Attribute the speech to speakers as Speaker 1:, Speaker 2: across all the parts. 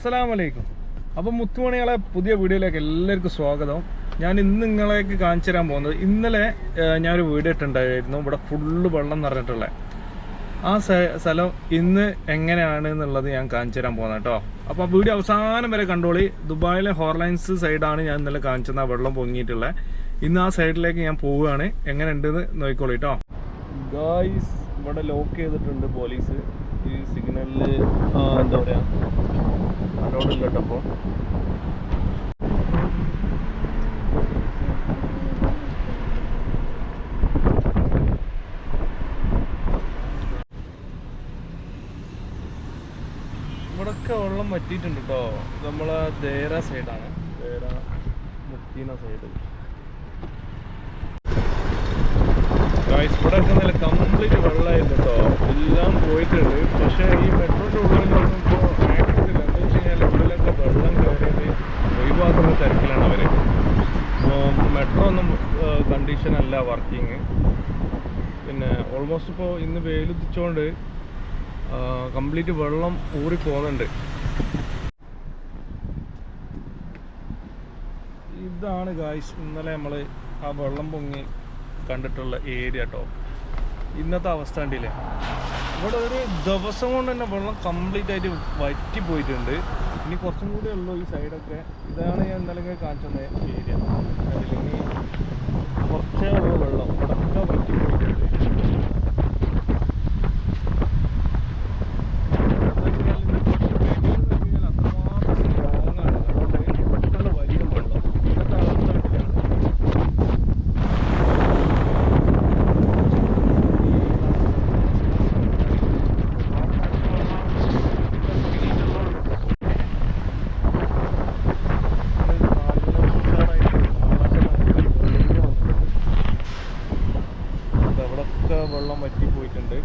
Speaker 1: അസ്സലാമലൈക്കും. അപ്പം മുത്തുമണികളെ പുതിയ വീഡിയോയിലേക്ക് എല്ലാവർക്കും സ്വാഗതം. ഞാൻ ഇന്ന് നിങ്ങളേക്ക് കാണിച്ചു തരാൻ പോകുന്നത് ഇന്നലെ ഞാനൊരു വീഡിയോ ഇട്ടുണ്ടായിരുന്നു ഇവിടെ ഫുള്ള് വെള്ളം നിറഞ്ഞിട്ടുള്ള ആ സ്ഥലം ഇന്ന് എങ്ങനെയാണ് എന്നുള്ളത് ഞാൻ കാണിച്ചു തരാൻ പോകുന്നത് കേട്ടോ. അപ്പോൾ വീഡിയോ അവസാനം വരെ കണ്ടോളി. ദുബായിലെ ഹോർലൈൻസ് സൈഡാണ് ഞാൻ ഇന്നലെ കാണിച്ചത്. ആ വെള്ളം പൊങ്ങിയിട്ടുള്ളത് ഇന്ന് ആ സൈഡിലേക്ക് ഞാൻ പോവുകയാണ്. എങ്ങനെ ഉണ്ടെന്ന് നോക്കിക്കോളൂ കേട്ടോ. ഗായ്സ് ഇവിടെ ലോക്ക് ചെയ്തിട്ടുണ്ട് പോലീസ്. ഈ സിഗ്നലിൽ എന്താ പറയുക അലോഡ് ഇല്ല കേട്ടോ അപ്പോൾ ഇവിടൊക്കെ വെള്ളം വറ്റിയിട്ടുണ്ട് കേട്ടോ നമ്മളെ ദേര സൈഡാണ് ദേര മുത്തീന സൈഡ് ഗായ്സ് ഇവിടെ നല്ല കംപ്ലീറ്റ് വെള്ളമായിരുന്നു കേട്ടോ എല്ലാം പോയിട്ടുണ്ട്. പക്ഷേ ഈ മെട്രോന്റെ ഉള്ളിലൊന്നും ഇപ്പോൾ ആക്റ്റീവ് ഇല്ല. എന്താ വെച്ച് കഴിഞ്ഞാൽ ഉള്ളിലൊക്കെ വെള്ളം കയറിയത് ഒഴിവാക്കുന്ന തിരക്കിലാണ് അവർ. ഇപ്പോൾ മെട്രോ ഒന്നും കണ്ടീഷൻ അല്ല വർക്കിങ് പിന്നെ ഓൾമോസ്റ്റ് ഇപ്പോൾ ഇന്ന് വെയിലുദിച്ചുകൊണ്ട് കംപ്ലീറ്റ് വെള്ളം ഊറി പോകുന്നുണ്ട് ഇതാണ് ഗായ്സ് ഇന്നലെ നമ്മൾ ആ വെള്ളം പൊങ്ങി കണ്ടിട്ടുള്ള ഏരിയ കേട്ടോ ഇന്നത്തെ അവസ്ഥ കണ്ടില്ലേ? ഇവിടെ ഒരു ദിവസം കൊണ്ട് തന്നെ വെള്ളം കംപ്ലീറ്റ് ആയിട്ട് വറ്റി പോയിട്ടുണ്ട്. ഇനി കുറച്ചും കൂടി ഉള്ളൂ ഈ സൈഡൊക്കെ ഇതാണ് ഞാൻ എന്തായാലും കാണിച്ചത് ഏരിയ അതിലിനി കുറച്ചേ ഉള്ളൂ വെള്ളം. ഇവിടൊക്കെ വറ്റി പോയിട്ടുണ്ട് അവിടൊക്കെ വെള്ളം വറ്റി പോയിട്ടുണ്ട്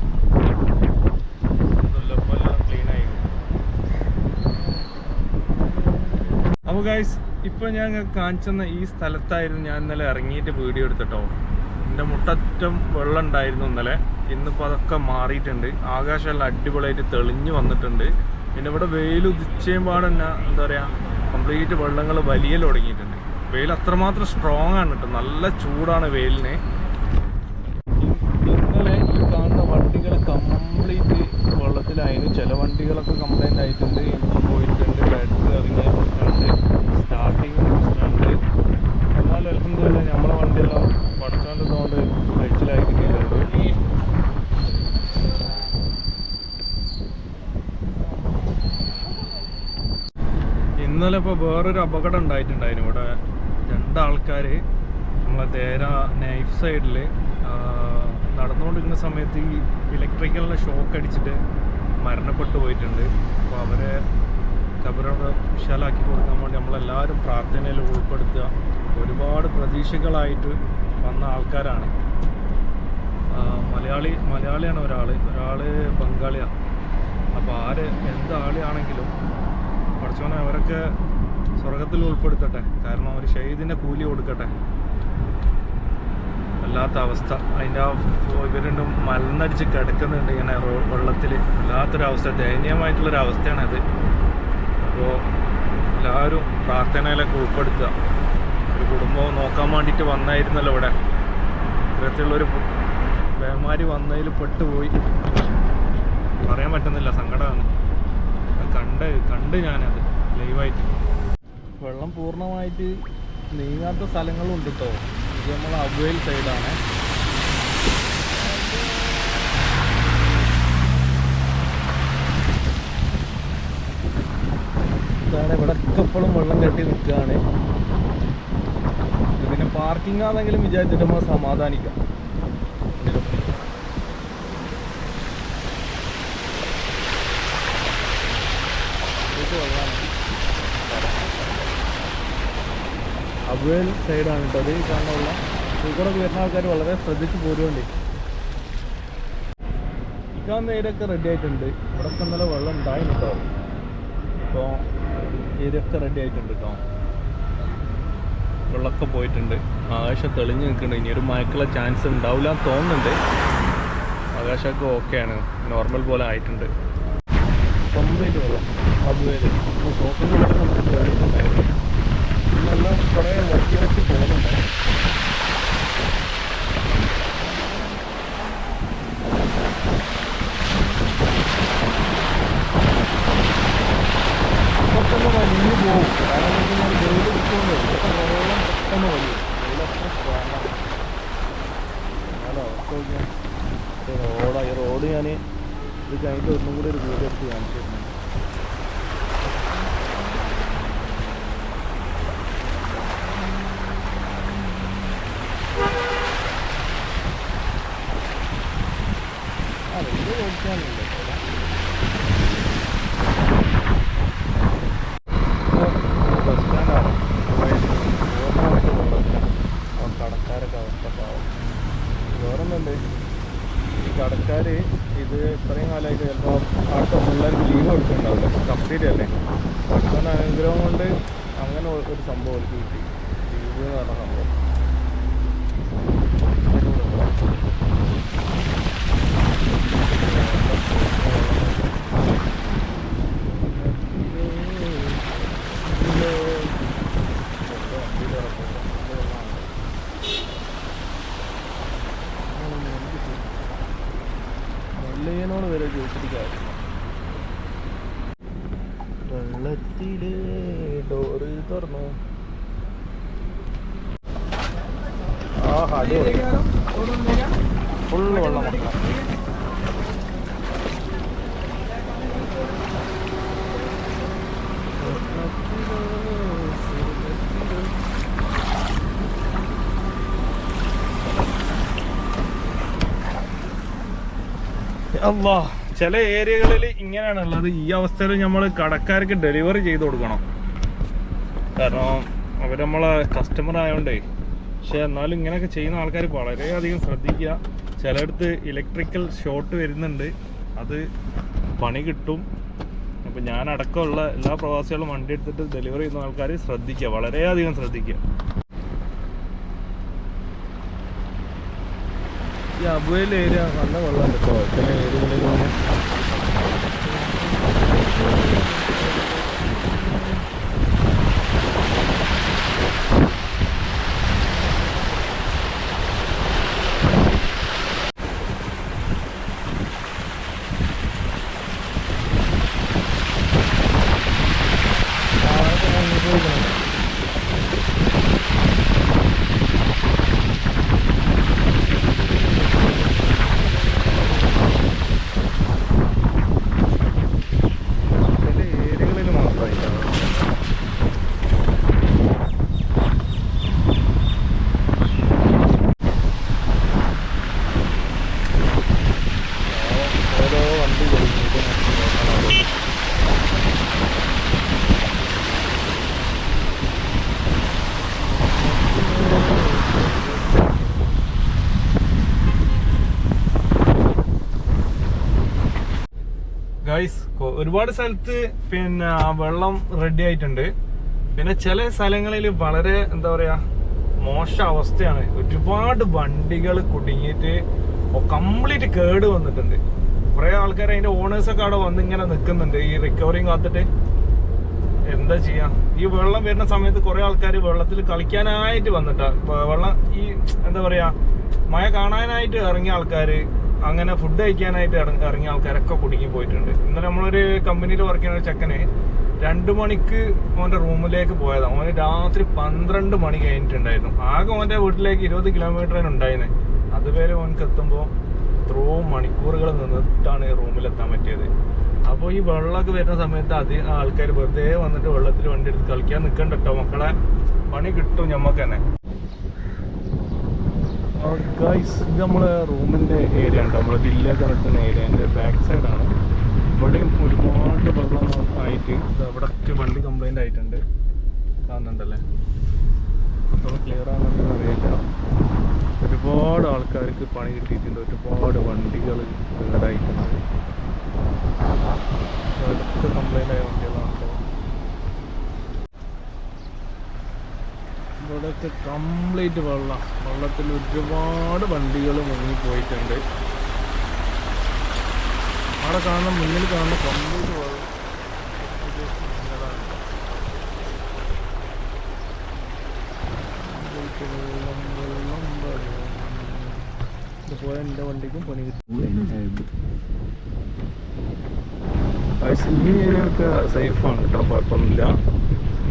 Speaker 1: ഇതെല്ലാം ഇപ്പൊ എല്ലാം ക്ലീൻ ആയി അപ്പോൾ ഗൈസ് ഇപ്പൊ ഞാൻ കാണിച്ചെന്ന ഈ സ്ഥലത്തായിരുന്നു ഞാൻ ഇന്നലെ ഇറങ്ങിയിട്ട് വീഡിയോ എടുത്തിട്ടോ. എന്റെ മുട്ടറ്റം വെള്ളം ഉണ്ടായിരുന്നു ഇന്നലെ. ഇന്നിപ്പോൾ അതൊക്കെ മാറിയിട്ടുണ്ട്. ആകാശമെല്ലാം അടിപൊളിയായിട്ട് തെളിഞ്ഞു വന്നിട്ടുണ്ട്. പിന്നെ ഇവിടെ വെയിൽ ഉദിച്ചേമ്പാട് തന്നെ എന്താ പറയുക കംപ്ലീറ്റ് വെള്ളങ്ങൾ വലിയ തുടങ്ങിയിട്ടുണ്ട്. വെയിൽ അത്രമാത്രം സ്ട്രോങ് ആണ് കേട്ടോ. നല്ല ചൂടാണ് വെയിലിന്. ഇന്നലെ കാണുന്ന വണ്ടികൾ കംപ്ലീറ്റ് വെള്ളത്തിലായിരുന്നു. ചില വണ്ടികളൊക്കെ കംപ്ലൈന്റ് ആയിട്ടുണ്ട് എഞ്ചിൻ പോയിട്ടുണ്ട് ബാറ്ററി ഇറങ്ങിയ പ്രശ്നമുണ്ട് സ്റ്റാർട്ടിങ് പ്രശ്നമുണ്ട് എന്നാലും അലഹമില്ല നമ്മളെ വണ്ടിയെല്ലാം പഠിച്ചോണ്ടതുകൊണ്ട് കഴിച്ചിലായി കിട്ടിയിട്ടുണ്ട് ഇന്നലെ ഇപ്പോൾ വേറൊരു അപകടം ഉണ്ടായിട്ടുണ്ടായിരുന്നു. ഇവിടെ രണ്ടാൾക്കാർ നമ്മളെ തേര നൈഫ് സൈഡിൽ നടന്നുകൊണ്ടിരിക്കുന്ന സമയത്ത് ഈ ഇലക്ട്രിക്കലിന്റെ ഷോക്ക് അടിച്ചിട്ട് മരണപ്പെട്ടു പോയിട്ടുണ്ട്. അപ്പോൾ അവരെ കബറോടെ വിശാലാക്കി കൊടുക്കാൻ വേണ്ടി നമ്മളെല്ലാവരും പ്രാർത്ഥനയിൽ ഉൾപ്പെടുത്തുക. ഒരുപാട് പ്രതീക്ഷകളായിട്ട് വന്ന ആൾക്കാരാണ്. മലയാളി മലയാളിയാണ് ഒരാൾ ഒരാൾ ബംഗാളിയാണ് അപ്പോൾ ആര് എന്ത് പഠിച്ചോനെ അവരൊക്കെ സ്വർഗത്തിൽ ഉൾപ്പെടുത്തട്ടെ. കാരണം അവർ ഷെയ്ദിന്റെ കൂലി കൊടുക്കട്ടെ. വല്ലാത്ത അവസ്ഥ. അതിന്റെ ആ ഇവർ രണ്ടും മലന്നടിച്ച് കിടക്കുന്നുണ്ട് ഇങ്ങനെ വെള്ളത്തിൽ വല്ലാത്തൊരവസ്ഥ. ദയനീയമായിട്ടുള്ളൊരവസ്ഥയാണത് അപ്പോൾ എല്ലാവരും പ്രാർത്ഥനയിലൊക്കെ ഉൾപ്പെടുത്തുക. ഒരു കുടുംബം നോക്കാൻ വേണ്ടിയിട്ട് വന്നായിരുന്നല്ലോ ഇവിടെ. ഇത്തരത്തിലുള്ളൊരു വേമാരി വന്നതിൽ പെട്ടുപോയി. പറയാൻ പറ്റുന്നില്ല. സങ്കടമാണ്. കണ്ട് കണ്ട് ഞാനത് ലൈവായിട്ട് വെള്ളം പൂർണമായിട്ട് നീങ്ങാത്ത സ്ഥലങ്ങളുണ്ട് കേട്ടോ ഇത് നമ്മൾ അവയിൽ സൈഡാണ് ഇതാണ് ഇവിടെ എപ്പോഴും വെള്ളം കെട്ടി നിൽക്കുകയാണ്. പിന്നെ പാർക്കിംഗ് ആണെങ്കിലും വിചാരിച്ചിട്ട് നമ്മൾ സമാധാനിക്കാം ഇത് വെള്ളമാണ് അബുവേൽ സൈഡാണ് കേട്ടോ. അത് ഈ കാണാനുള്ള ഇവിടെ വരുന്ന ആൾക്കാർ വളരെ ശ്രദ്ധിച്ച് പോരുകൊണ്ടേ ഇക്കാൻ നേരൊക്കെ റെഡി ആയിട്ടുണ്ട്. ഇവിടെ ഇന്നലെ വെള്ളം ഉണ്ടായി കേട്ടോ. ഇപ്പോൾ ഏരിയൊക്കെ റെഡി ആയിട്ടുണ്ട് കേട്ടോ. വെള്ളമൊക്കെ പോയിട്ടുണ്ട്. ആകാശം തെളിഞ്ഞ് നിൽക്കുന്നുണ്ട്. ഇനി ഒരു മഴക്കുള്ള ചാൻസ് ഉണ്ടാവില്ല എന്ന് തോന്നുന്നുണ്ട്. ആകാശമൊക്കെ ഓക്കെയാണ് നോർമൽ പോലെ ആയിട്ടുണ്ട്. കംപ്ലീറ്റ് വെള്ളം. അതുവരെ ഷോപ്പിന്റെ ഇന്നെല്ലാം കുറേ വറ്റി പോകുന്നുണ്ട് വെള്ളം ഈ റോഡ് ഞാൻ ഇത് കഴിഞ്ഞിട്ട് ഒന്നും കൂടി ഒരു വീഡിയോ എടുത്ത് കാണിച്ചു അനുഗ്രഹം കൊണ്ട് അങ്ങനെ ഒരു സംഭവം എനിക്ക് കിട്ടി. ജീവിതം എന്ന് പറഞ്ഞ സംഭവം. മുല്ലയ്യനോട് ഫുള്ള് വെള്ളം മൊത്തം അല്ലാ ചില ഏരിയകളിൽ ഇങ്ങനെയാണ് ഉള്ളത്. ഈ അവസ്ഥയിൽ നമ്മൾ കടക്കാർക്ക് ഡെലിവറി ചെയ്ത് കൊടുക്കണം. കാരണം അവർ നമ്മളെ കസ്റ്റമർ ആയതുകൊണ്ടേ പക്ഷെ എന്നാലും ഇങ്ങനെയൊക്കെ ചെയ്യുന്ന ആൾക്കാർ വളരെയധികം ശ്രദ്ധിക്കുക. ചിലയിടത്ത് ഇലക്ട്രിക്കൽ ഷോർട്ട് വരുന്നുണ്ട്. അത് പണി കിട്ടും. അപ്പം ഞാൻ അടക്കമുള്ള എല്ലാ പ്രവാസികളും വണ്ടി എടുത്തിട്ട് ഡെലിവറി ചെയ്യുന്ന ആൾക്കാർ ശ്രദ്ധിക്കുക. വളരെയധികം ശ്രദ്ധിക്കുക. ഈ അബുവയിൽ ഏരിയ നല്ല വെള്ളം കേട്ടോ ചില ഏരിയകളിലൊന്നും ചില ഏരിയകളിൽ മാത്രമായിട്ടാണ് ഓരോ വണ്ടി കൊടുക്കുന്നത് ഗൈസ് ഒരുപാട് സ്ഥലത്ത് പിന്നെ വെള്ളം റെഡി ആയിട്ടുണ്ട്. പിന്നെ ചില സ്ഥലങ്ങളിൽ വളരെ എന്താ പറയാ മോശ അവസ്ഥയാണ്. ഒരുപാട് വണ്ടികൾ കുടുങ്ങിയിട്ട് കംപ്ലീറ്റ് കേട് വന്നിട്ടുണ്ട്. കുറെ ആൾക്കാർ അതിന്റെ ഓണേഴ്സൊക്കെ അവിടെ വന്ന് ഇങ്ങനെ നിൽക്കുന്നുണ്ട്. ഈ റിക്കവറിങ് കാത്തിട്ട്. എന്താ ചെയ്യാ? ഈ വെള്ളം വരുന്ന സമയത്ത് കുറെ ആൾക്കാർ വെള്ളത്തിൽ കളിക്കാനായിട്ട് വന്നിട്ടാ. വെള്ളം ഈ എന്താ പറയാ മഴ കാണാനായിട്ട് ഇറങ്ങിയ ആൾക്കാര് അങ്ങനെ ഫുഡ് കഴിക്കാനായിട്ട് ഇറ- ഇറങ്ങിയ ആൾക്കാരൊക്കെ കുടുങ്ങി പോയിട്ടുണ്ട്. ഇന്നലെ നമ്മളൊരു കമ്പനിയിൽ വർക്ക് ചെയ്യുന്ന ഒരു ചെക്കനെ രണ്ടു മണിക്ക് ഓന്റെ റൂമിലേക്ക് പോയതാണ് ഓന് രാത്രി പന്ത്രണ്ട് മണി കഴിഞ്ഞിട്ടുണ്ടായിരുന്നു. ആകെ ഓന്റെ വീട്ടിലേക്ക് ഇരുപത് കിലോമീറ്റർ ഉണ്ടായിരുന്നത് അതുവരെ ഓനക്ക് എത്തുമ്പോൾ എത്രയോ മണിക്കൂറുകൾ നിന്നിട്ടാണ് എത്താൻ പറ്റിയത്. അപ്പോൾ ഈ വെള്ളമൊക്കെ വരുന്ന സമയത്ത് അധികം ആൾക്കാർ വെറുതെ വന്നിട്ട് വെള്ളത്തിൽ വണ്ടി എടുത്ത് കളിക്കാൻ നിൽക്കണ്ട കേട്ടോ മക്കളെ പണി കിട്ടും ഞമ്മക്ക് തന്നെ ഗൈസ് ഇത് നമ്മളെ റൂമിന്റെ ഏരിയ ഉണ്ട് നമ്മളെ വില്ല കിടക്കുന്ന ഏരിയന്റെ ബാക്ക് സൈഡാണ് ഇവിടെയും ഒരുപാട് വെള്ളം ആയിട്ട് അവിടെ ഒക്കെ വണ്ടി കംപ്ലൈന്റ് ആയിട്ടുണ്ട്. കാണുന്നുണ്ടല്ലേ? ക്ലിയർ ആണെന്ന് അറിയില്ല. ഒരുപാട് ആൾക്കാർക്ക് പണി കിട്ടിയിട്ടുണ്ട്. ഒരുപാട് വണ്ടികൾ കേടായിട്ടുണ്ട്. അതൊക്കെ കംപ്ലൈന്റ് ആയ വണ്ടികളാണ് ഇതൊക്കെ കംപ്ലീറ്റ് വെള്ളം. വെള്ളത്തിൽ ഒരുപാട് വണ്ടികൾ മുങ്ങിപ്പോയിട്ടുണ്ട്. അവിടെ കാണുന്ന മുന്നിൽ കാണുന്ന കംപ്ലീറ്റ് വെള്ളം. ഇതുപോലെ വണ്ടിക്കും പണി കിട്ടും. ഇനി സേഫാണ് കേട്ടോ കുഴപ്പമൊന്നുമില്ല.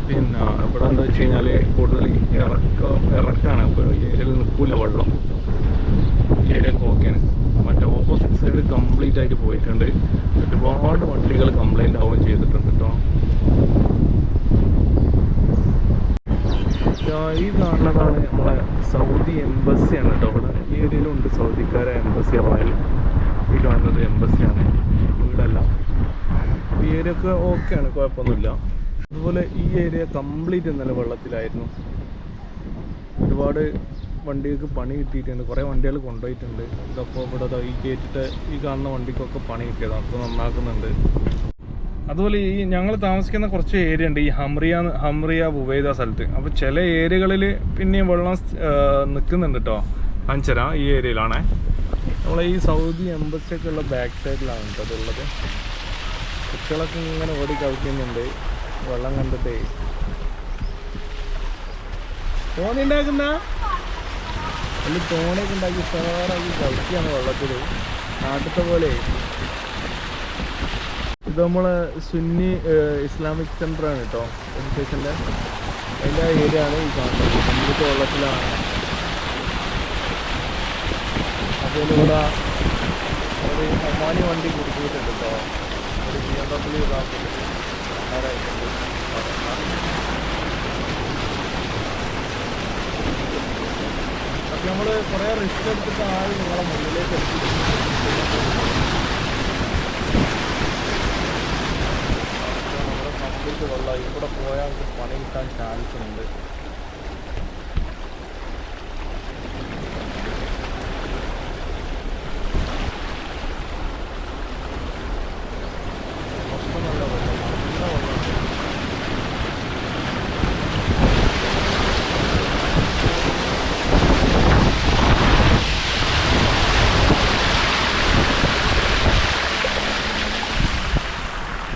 Speaker 1: പിന്നെ ഇവിടെ എന്താ വെച്ച് കഴിഞ്ഞാൽ കൂടുതൽ ഇറക്കം ഇറക്കാണ്. ഏരിയയിൽ നിൽക്കൂല വെള്ളം. ഏരിയ ഓക്കെയാണ് മറ്റേ ഓപ്പോസിറ്റ് സൈഡ് കംപ്ലീറ്റ് ആയിട്ട് പോയിട്ടുണ്ട്. ഒരുപാട് വണ്ടികൾ കംപ്ലൈന്റ് ആവുകയും ചെയ്തിട്ടുണ്ട് കേട്ടോ ഈ കാണുന്നതാണ് നമ്മളെ സൗദി എംബസിയാണ് കേട്ടോ ഇവിടെ ഈ ഏരിയയിലുണ്ട് സൗദിക്കാരെ എംബസി റോയൽ ഈ കാണുന്നത് എംബസിയാണ് വീടല്ല ഈ ഏരിയ ഒക്കെ ഓക്കെയാണ് കുഴപ്പമൊന്നുമില്ല. അതുപോലെ ഈ ഏരിയ കംപ്ലീറ്റ് ഇന്നലെ വെള്ളത്തിലായിരുന്നു. ഒരുപാട് വണ്ടികൾക്ക് പണി കിട്ടിയിട്ടുണ്ട്. കുറേ വണ്ടികൾ കൊണ്ടുപോയിട്ടുണ്ട്. ഇതപ്പോൾ ഇവിടെ ഈ കയറ്റിട്ട് ഈ കാണുന്ന വണ്ടിക്കൊക്കെ പണി കിട്ടിയതാണ് അപ്പോൾ നന്നാക്കുന്നുണ്ട്. അതുപോലെ ഈ ഞങ്ങൾ താമസിക്കുന്ന കുറച്ച് ഏരിയ ഉണ്ട്. ഈ ഹംറിയ ഹംറിയ ഉബൈദ സ്ഥലത്ത്. അപ്പോൾ ചില ഏരിയകളിൽ പിന്നെയും വെള്ളം നിൽക്കുന്നുണ്ട് കേട്ടോ അഞ്ചര ഈ ഏരിയയിലാണേ നമ്മളെ ഈ സൗദി എംബസിയൊക്കെ ഉള്ള ബാക്ക് സൈഡിലാണ് കേട്ടോ അതുള്ളത് കുട്ടികളൊക്കെ ഇങ്ങനെ ഓടി കളിക്കുന്നുണ്ട്. വെള്ളം കണ്ടിട്ടേ. തോണി ഉണ്ടാക്കുന്ന? വലിയ തോണിയൊക്കെ ഉണ്ടാക്കി സാറാക്കി കളിക്കുകയാണ് വെള്ളത്തിൽ നാട്ടിലത്തെ പോലെ. ഇത് നമ്മളെ സുന്നി ഇസ്ലാമിക് സെന്റർ ആണ് കേട്ടോ എഡ്യൂക്കേഷന്റെ എല്ലാ ഏരിയ ആണ് ഈ കാണുന്നത്. കമ്പ്ലീറ്റ് വെള്ളത്തിലാണ് അതുപോലെ ഇവിടെ ഒരു ഒമാനി വണ്ടി കൊടുത്തിട്ടുണ്ട് കേട്ടോ ഒരു ബി എം ഡബ്ല്യു ഇതാക്കിയിട്ട് അപ്പം നമ്മൾ കുറേ റിസ്ക് എടുത്തിട്ടാണ് നിങ്ങളെ മുന്നിലേക്ക് എത്തിക്കുന്നത് നമ്മുടെ കംപ്ലീറ്റ് വെള്ളം ഇവിടെ പോയാൽ പണി കിട്ടാൻ ചാൻസ് ഉണ്ട് മൊത്തം നല്ല വെള്ളം നല്ല വെള്ളം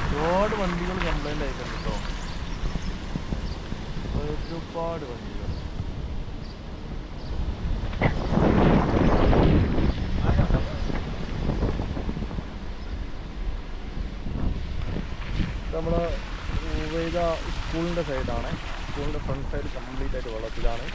Speaker 1: ഒരുപാട് വണ്ടികൾ കംപ്ലൈന്റ് ആയിട്ടുണ്ട് കേട്ടോ ഒരുപാട് വണ്ടികൾ നമ്മളെ ഉവൈദ സ്കൂളിന്റെ സൈഡാണ്. സ്കൂളിന്റെ ഫ്രണ്ട് സൈഡ് കംപ്ലീറ്റ് ആയിട്ട് വെള്ളത്തിലാണ്.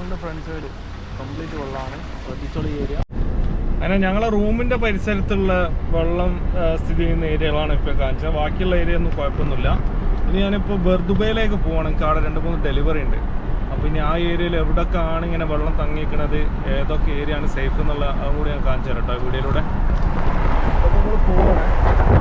Speaker 1: സ്കൂളിന്റെ ഫ്രണ്ട് സൈഡ് കംപ്ലീറ്റ് വെള്ളമാണ്. ശ്രദ്ധിച്ചോളി ഏരിയ അങ്ങനെ ഞങ്ങളെ റൂമിന്റെ പരിസരത്തുള്ള വെള്ളം സ്ഥിതി ചെയ്യുന്ന ഏരിയകളാണ് ഇപ്പോൾ കാണിച്ചത്. ബാക്കിയുള്ള ഏരിയ ഒന്നും കുഴപ്പമൊന്നുമില്ല. ഇനി ഞാനിപ്പോൾ ബെർദുബയിലേക്ക് പോകണം എനിക്ക് അവിടെ രണ്ട് മൂന്ന് ഡെലിവറി ഉണ്ട്. അപ്പോൾ ഇനി ആ ഏരിയയിൽ എവിടെയൊക്കെയാണ് ഇങ്ങനെ വെള്ളം തങ്ങിയിരിക്കുന്നത് ഏതൊക്കെ ഏരിയ ആണ് സേഫ് എന്നുള്ള അതും കൂടി ഞാൻ കാണിച്ചു തരാം കേട്ടോ വീഡിയോയിലൂടെ. അപ്പോൾ നമ്മൾ പോകണം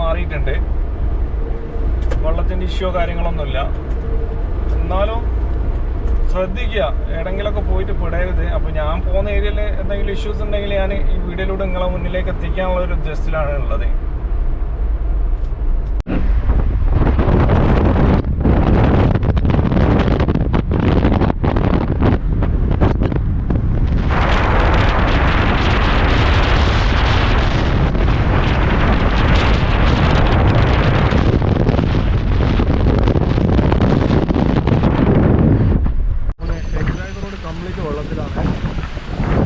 Speaker 1: മാറിയിട്ടുണ്ട്. വെള്ളത്തിന്റെ ഇഷ്യോ കാര്യങ്ങളൊന്നുമില്ല. എന്നാലും ശ്രദ്ധിക്കുക. എവിടെങ്കിലൊക്കെ പോയിട്ട് പെടരുത്. അപ്പോൾ ഞാൻ പോകുന്ന ഏരിയയിൽ എന്തെങ്കിലും ഇഷ്യൂസ് ഉണ്ടെങ്കിൽ ഞാൻ ഈ വീഡിയോയിലൂടെ നിങ്ങളെ മുന്നിലേക്ക് എത്തിക്കാനുള്ള ഒരു ഉദ്ദേശത്തിലാണ് ഉള്ളത് എക്സൈസ് റോഡ് കംപ്ലീറ്റ് വെള്ളത്തിലാണ്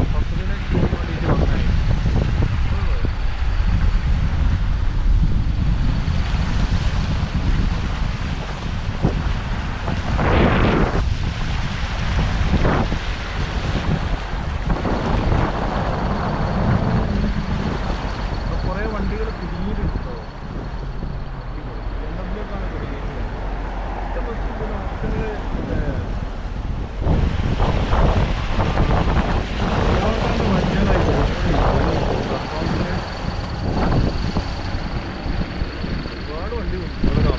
Speaker 1: പത്തനംതിട്ട പോകാൻ വേണ്ടിയിട്ട് വന്നേ കുറേ വണ്ടികൾ കുടുങ്ങിയിട്ടുണ്ട് കേട്ടോ എന്തെങ്കിലുമൊക്കെയാണ് കുടുങ്ങിയിട്ടുള്ളത് എന്റെ ബസ് പിന്നെ ഓപ്ഷനിൽ ഒരുപാട് വണ്ടി ഒരുപാട്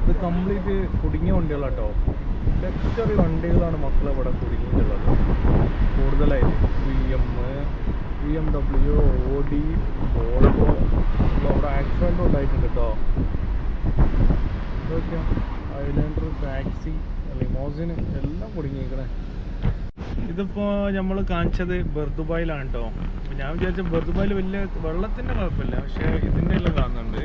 Speaker 1: ഇത് കംപ്ലീറ്റ് കുടുങ്ങിയ വണ്ടികളാട്ടോ ലക്ഷറി വണ്ടികളാണ് മക്കൾ ഇവിടെ കുടുങ്ങിയിട്ടുള്ളത് കൂടുതലായിട്ട് B M B M W Audi Volvo അവിടെ ആക്സിഡന്റ് ഉണ്ടായിട്ടുണ്ട് കേട്ടോ ഇതൊക്കെയാ ഐലൻഡർ ടാക്സി ലിമോസിന് എല്ലാം കുടുങ്ങിയിരിക്കണേ. ഇതിപ്പോ നമ്മൾ കാണിച്ചത് ബർദുബായിലാണ് കേട്ടോ ഞാൻ വിചാരിച്ച ബർദുബായിൽ വലിയ വെള്ളത്തിന്റെ കുഴപ്പമില്ല പക്ഷേ ഇതിന്റെ എല്ലാം കാണുന്നുണ്ട്.